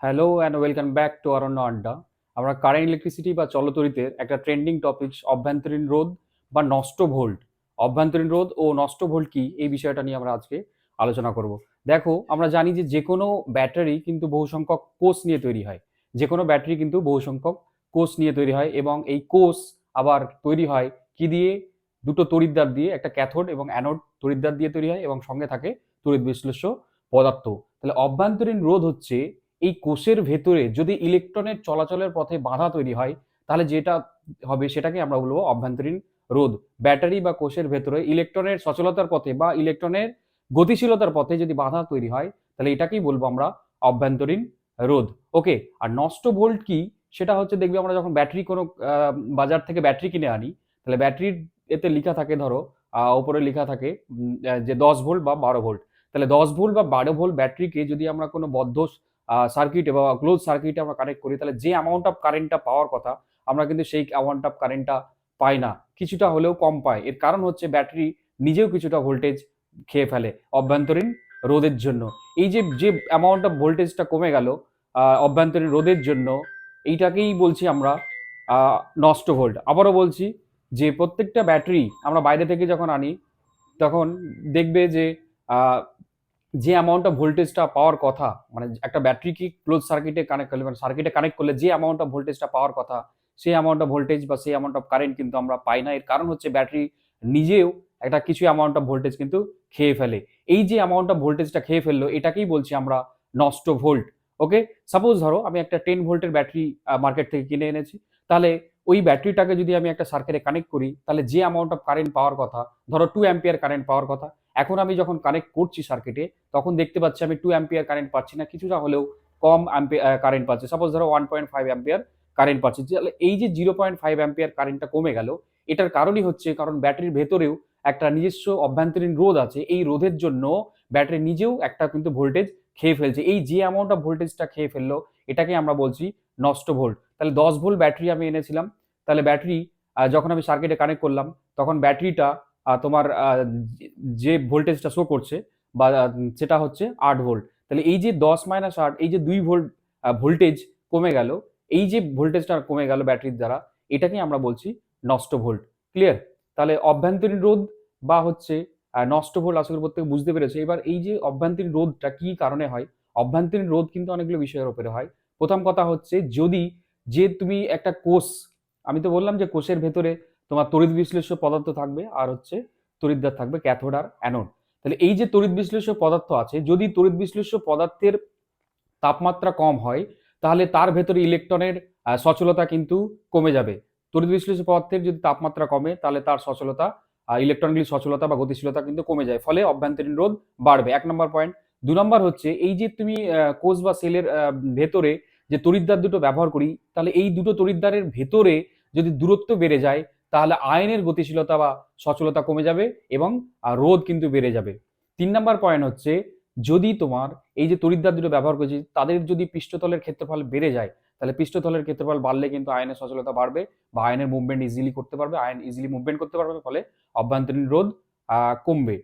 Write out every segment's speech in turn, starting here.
Hello and welcome back to অরণ্য আড্ডা আমরা current electricity বা চলতরিতের একটা ট্রেন্ডিং টপিক অভ্যন্তরীণ রোধ বা নষ্ট ভোল্ট। অভ্যন্তরীণ রোধ ও নষ্ট ভোল্ট কি এই বিষয়টা নিয়ে আমরা আজকে আলোচনা করব। দেখো, আমরা জানি যে যে কোনো ব্যাটারি কিন্তু বহু সংখ্যক কোষ নিয়ে তৈরি হয়। যে কোনো ব্যাটারি কিন্তু বহু সংখ্যক কোষ নিয়ে তৈরি হয় এবং এই কোষ আবার তৈরি হয় কি দিয়ে? দুটো তড়িৎদ্বার দিয়ে, একটা ক্যাথোড এবং অ্যানোড তড়িৎদ্বার দিয়ে তৈরি হয় এবং সঙ্গে থাকে তড়িৎ বিশ্লেষ্য পদার্থ। তাহলে অভ্যন্তরীণ রোধ হচ্ছে এই কোষের ভেতরে যদি ইলেকট্রনের চলাচলের পথে বাধা তৈরি হয়, তাহলে যেটা হবে সেটাকে আমরা বলব অভ্যন্তরীণ রোধ। ব্যাটারি বা কোষের ভেতরে ইলেকট্রনের সচলতার পথে বা ইলেকট্রনের গতিশীলতার পথে যদি বাধা তৈরি হয়, তাহলে এটাকেই বলব আমরা অভ্যন্তরীণ রোধ। ওকে, আর নষ্ট ভোল্ট কি? সেটা হচ্ছে দেখবি আমরা যখন ব্যাটারি কোনো বাজার থেকে ব্যাটারি কিনে আনি, তাহলে ব্যাটারির এতে লেখা থাকে ধরো ওপরে লেখা থাকে যে দশ ভোল্ট বা বারো ভোল্ট। তাহলে দশ ভোল্ট বা বারো ভোল্ট ব্যাটারিকে যদি আমরা কোনো বদ্ধ সার্কিটে বা ক্লোজ সার্কিটে আমরা কানেক্ট করি, তাহলে যে অ্যামাউন্ট অফ কারেন্টটা পাওয়ার কথা, আমরা কিন্তু সেই অ্যামাউন্ট অফ কারেন্টটা পাই না। কিছুটা হলেও কম পাই। এর কারণ হচ্ছে ব্যাটারি নিজেও কিছুটা ভোল্টেজ খেয়ে ফেলে অভ্যন্তরীণ রোদের জন্য। এই যে যে অ্যামাউন্ট অফ ভোল্টেজটা কমে গেল অভ্যন্তরীণ রোদের জন্য, এইটাকেই বলছি আমরা নষ্ট ভোল্ট আবারও বলছি যে প্রত্যেকটা ব্যাটারি আমরা বাইরে থেকে যখন আনি, তখন দেখবে যে যে অ্যামাউন্ট অফ ভোল্টেজটা পাওয়ার কথা মানে একটা ব্যাটারিকে ক্লোজ সার্কিটে কানেক্ট করলে মানে সার্কিটে কানেক্ট করলে যে অ্যামাউন্ট অফ ভোল্টেজটা পাওয়ার কথা, সেই অ্যামাউন্ট অফ ভোল্টেজ বা সেই অ্যামাউন্ট অফ কারেন্ট কিন্তু আমরা পাই না। এর কারণ হচ্ছে ব্যাটারি নিজেও একটা কিছু অ্যামাউন্ট অফ ভোল্টেজ কিন্তু খেয়ে ফেলে। এই যে অ্যামাউন্ট অফ ভোল্টেজটা খেয়ে ফেলল, এটাকেই বলছি আমরা নষ্ট ভোল্ট ওকে সাপোজ ধরো, আমি একটা টেন ভোল্টের ব্যাটারি মার্কেট থেকে কিনে এনেছি। তাহলে ওই ব্যাটারিটাকে যদি আমি একটা সার্কিটে কানেক্ট করি, তাহলে যে অ্যামাউন্ট অফ কারেন্ট পাওয়ার কথা, ধরো টু অ্যাম্পিয়ার কারেন্ট পাওয়ার কথা এখন আমি যখন কানেক্ট করছি সার্কিটে তখন দেখতে পাচ্ছি আমি টু অ্যাম্পিয়ার কারেন্ট পাচ্ছি না, কিছুটা হলেও কম কারেন্ট পাচ্ছে। সাপোজ ধরো one point five ampere current পাচ্ছি। তাহলে এই যে জিরো পয়েন্ট ফাইভ অ্যাম্পিয়ার কারেন্টটা কমে গেল, এটার কারণই হচ্ছে কারণ ব্যাটারির ভেতরেও একটা নিজস্ব অভ্যন্তরীণ রোধ আছে। এই রোধের জন্য ব্যাটারি নিজেও একটা কিন্তু ভোল্টেজ খেয়ে ফেলছে। এই যে অ্যামাউন্ট অফ ভোল্টেজটা খেয়ে ফেলল, এটাকে আমরা বলছি নষ্ট ভোল্ট তাহলে দশ ভোল্ট ব্যাটারি আমি এনেছিলাম। তাহলে ব্যাটারি যখন আমি সার্কিটে কানেক্ট করলাম, তখন ব্যাটারিটা তোমার যে ভোল্টেজটা শো করছে বা সেটা হচ্ছে আট ভোল্ট তাহলে এই যে দশ মাইনাস আট, এই যে দুই ভোল্ট ভোল্টেজ কমে গেল, এই যে ভোল্টেজটা কমে গেল ব্যাটারির দ্বারা, এটাকেই আমরা বলছি নষ্ট ভোল্ট ক্লিয়ার তাহলে অভ্যন্তরীণ রোধ বা হচ্ছে নষ্ট ভোল্ট করি প্রত্যেকে বুঝতে পেরেছে। এবার এই যে অভ্যন্তরীণ রোধটা কি কারণে হয়? অভ্যন্তরীণ রোধ কিন্তু অনেকগুলো বিষয়ের ওপরে হয়। প্রথম কথা হচ্ছে যদি, যে তুমি একটা কোষ, আমি তো বললাম যে কোষের ভেতরে তোমার তড়িৎ বিশ্লেষ্য পদার্থ থাকবে আর হচ্ছে তড়িৎদ্বার থাকবে ক্যাথোড আর অ্যানোড তাহলে এই যে তড়িৎ বিশ্লেষ্য পদার্থ আছে, যদি তড়িৎ বিশ্লেষ্য পদার্থের তাপমাত্রা কম হয়, তাহলে তার ভেতরে ইলেকট্রনের সচলতা কিন্তু কমে যাবে। তড়িৎ বিশ্লেষ্য পদার্থের যদি তাপমাত্রা কমে, তাহলে তার সচলতা ইলেকট্রনগুলির সচলতা বা গতিশীলতা কিন্তু কমে যায়, ফলে অভ্যন্তরীণ রোধ বাড়বে। এক নম্বর পয়েন্ট দু নম্বর হচ্ছে, এই যে তুমি কোষ বা সেলের ভেতরে যে তড়িৎদ্বার দুটো ব্যবহার করি, তাহলে এই দুটো তড়িৎদ্বারের ভেতরে যদি দূরত্ব বেড়ে যায় তাহলে আয়নের গতিশীলতা বা সচলতা কমে যাবে এবং রোধ কিন্তু বেড়ে যাবে। তিন নম্বর পয়েন্ট হচ্ছে, যদি তোমার এই যে তড়িৎদ্বার দুটো ব্যবহার করছি, তাদের যদি পৃষ্ঠতলের ক্ষেত্রফল বেড়ে যায়, তাহলে পৃষ্ঠতলের ক্ষেত্রফল বাড়লে কিন্তু আয়নের সচলতা বাড়বে বা আয়নের মুভমেন্ট ইজিলি করতে পারবে আয়ন ইজিলি মুভমেন্ট করতে পারবে, ফলে অভ্যন্তরীণ রোধ কমবে।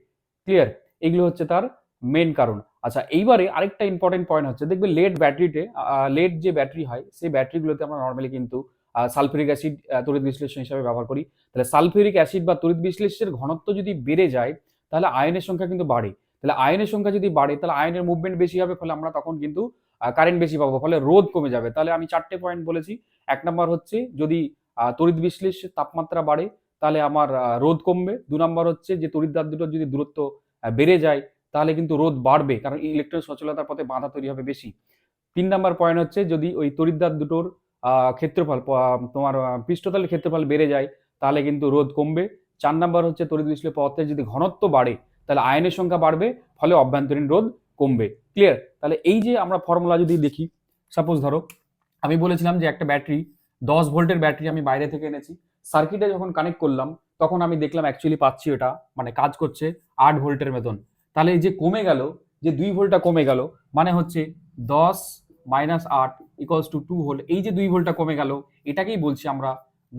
ক্লিয়ার এগুলো হচ্ছে তার মেন কারণ। আচ্ছা এইবারে আরেকটা ইম্পর্টেন্ট পয়েন্ট হচ্ছে, দেখবে লেড ব্যাটারিতে লেড যে ব্যাটারি হয়, সেই ব্যাটারিগুলোতে আমরা নর্মালি কিন্তু সালফিউরিক অ্যাসিড তড়িৎ বিশ্লেষণ হিসাবে ব্যবহার করি। তাহলে সালফিউরিক অ্যাসিড বা তড়িৎ বিশ্লেষের ঘনত্ব যদি বেড়ে যায়, তাহলে আয়নের সংখ্যা কিন্তু বাড়ে। তাহলে আয়নের সংখ্যা যদি বাড়ে, তাহলে আয়নের মুভমেন্ট বেশি হবে, ফলে আমরা তখন কিন্তু কারেন্ট বেশি পাবো, ফলে রোধ কমে যাবে। তাহলে আমি চারটে পয়েন্ট বলেছি। এক নম্বর হচ্ছে যদি তড়িৎ বিশ্লেষের তাপমাত্রা বাড়ে, তাহলে আমার রোধ কমবে। দু নম্বর হচ্ছে যে তড়িৎদ্বার দুটোর যদি দূরত্ব বেড়ে যায়, তাহলে কিন্তু রোধ বাড়বে, কারণ ইলেকট্রন সচলতার পথে বাধা তৈরি হবে বেশি। তিন নম্বর পয়েন্ট হচ্ছে যদি ওই তড়িৎদ্বার দুটোর ক্ষেত্রফল তোমার পৃষ্ঠতলের ক্ষেত্রফল বেড়ে যায়, তাহলে কিন্তু রোধ কমবে। চার নাম্বার হচ্ছে তড়িৎ পদার্থের যদি ঘনত্ব বাড়ে, তাহলে আয়নের সংখ্যা বাড়বে, ফলে অভ্যন্তরীণ রোধ কমবে। ক্লিয়ার তাহলে এই যে আমরা ফর্মুলা যদি দেখি সাপোজ ধরো, আমি বলেছিলাম যে একটা ব্যাটারি, দশ ভোল্টের ব্যাটারি আমি বাইরে থেকে এনেছি সার্কিটে যখন কানেক্ট করলাম, তখন আমি দেখলাম অ্যাকচুয়ালি পাচ্ছি ওটা মানে কাজ করছে আট ভোল্টের মতন। তাহলে এই যে কমে গেল, যে দুই ভোল্টটা কমে গেল মানে হচ্ছে দশ মাইনাস আট ইকুয়ালস টু টু ভোল্ট এই যে দুই ভোল্টটা কমে গেল, এটাকেই বলছি আমরা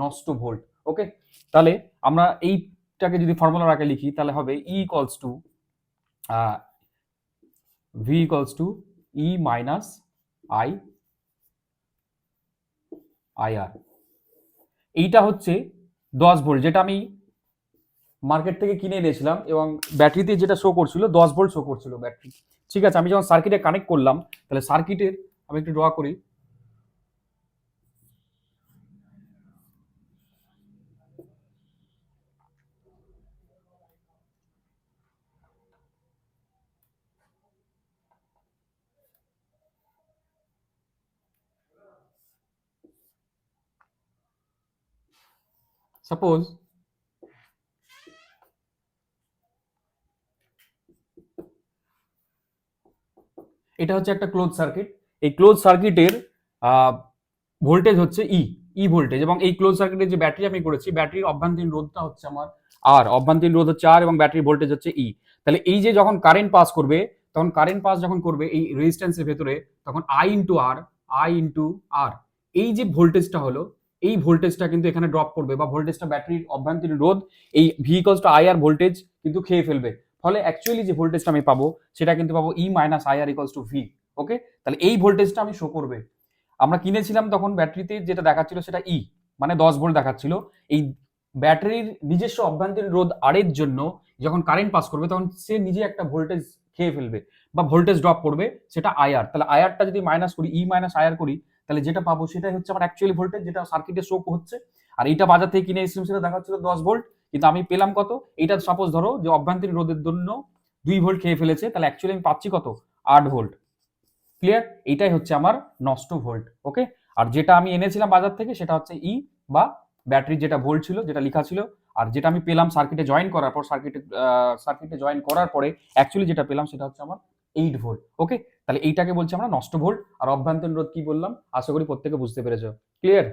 নষ্ট ভোল্ট ওকে তাহলে আমরা এইটাকে যদি ফর্মুলার আগে লিখি, তাহলে হবে E equals to V equals to E minus I IR এইটা হচ্ছে দশ ভোল্ট যেটা আমি মার্কেট থেকে কিনে এনেছিলাম এবং ব্যাটারিতে যেটা শো করছিল, দশ ভোল্ট শো করছিল ব্যাটারি ঠিক আছে, আমি যখন সার্কিটে কানেক্ট করলাম, তাহলে সার্কিটের আমি একটু ড্র করি। সাপোজ এটা হচ্ছে একটা ক্লোজ সার্কিট এই ক্লোজ সার্কিটের ভোল্টেজ হচ্ছে ই ই ভোল্টেজ এবং এই ক্লোজ সার্কিটের যে ব্যাটারি আমি করেছি ব্যাটারির অভ্যন্তরীণ রোধটা হচ্ছে আমার আর অভ্যন্তরীণ রোধ হচ্ছে আর এবং ব্যাটারির ভোল্টেজ হচ্ছে ই তাহলে এই যে যখন কারেন্ট পাস করবে, তখন কারেন্ট পাস যখন করবে এই রেজিস্ট্যান্সের ভেতরে, তখন I into R I into R এই যে ভোল্টেজটা হলো এই ভোল্টেজটা কিন্তু এখানে ড্রপ করবে বা ভোল্টেজটা ব্যাটারির অভ্যন্তরীণ রোধ এই V equals to I R voltage কিন্তু খেয়ে ফেলবে। ফলে অ্যাকচুয়ালি যে ভোল্টেজটা আমি পাবো, সেটা কিন্তু পাবো E minus I R equals to V okay তাহলে এই ভোল্টেজটা আমি শো করবে। আমরা কিনেছিলাম তখন ব্যাটারিতে যেটা দেখাচ্ছিল সেটা ই মানে দশ ভোল্ট দেখাচ্ছিল। এই ব্যাটারির নিজস্ব অভ্যন্তরীণ রোধ আর এর জন্য যখন কারেন্ট পাস করবে, তখন সে নিজে একটা ভোল্টেজ খেয়ে ফেলবে বা ভোল্টেজ ড্রপ করবে, সেটা আইআর তাহলে আইআরটা যদি মাইনাস করি ই মাইনাস আইআর করি তাহলে যেটা পাবো সেটাই হচ্ছে আমার অ্যাকচুয়ালি ভোল্টেজ যেটা সার্কিটে শো হচ্ছে। আর এইটা বাজার থেকে কিনে এসেছিলাম, সেটা দেখাচ্ছিল দশ ভোল্ট কিন্তু আমি পেলাম কত? এটা সাপোজ ধরো যে অভ্যন্তরীণ রোদের জন্য দুই ভোল্ট খেয়ে ফেলেছে, তাহলে অ্যাকচুয়ালি আমি পাচ্ছি কত? আট ভোল্ট ক্লিয়ার এইটাই হচ্ছে আমার নষ্ট ভোল্ট ওকে আর যেটা আমি এনেছিলাম বাজার থেকে, সেটা হচ্ছে ই বা ব্যাটারি যেটা ভোল্ট ছিল, যেটা লেখা ছিল। আর যেটা আমি পেলাম সার্কিটে জয়েন করার পর সার্কিটে সার্কিটে জয়েন করার পরে অ্যাকচুয়ালি যেটা পেলাম, সেটা হচ্ছে আমার এইট ভোল্ট ওকে তাহলে এইটাকে বলছি আমরা নষ্ট ভোল্ট আর অভ্যন্তরীণ রোধ কি বললাম? আশা করি প্রত্যেকে বুঝতে পেরেছ। ক্লিয়ার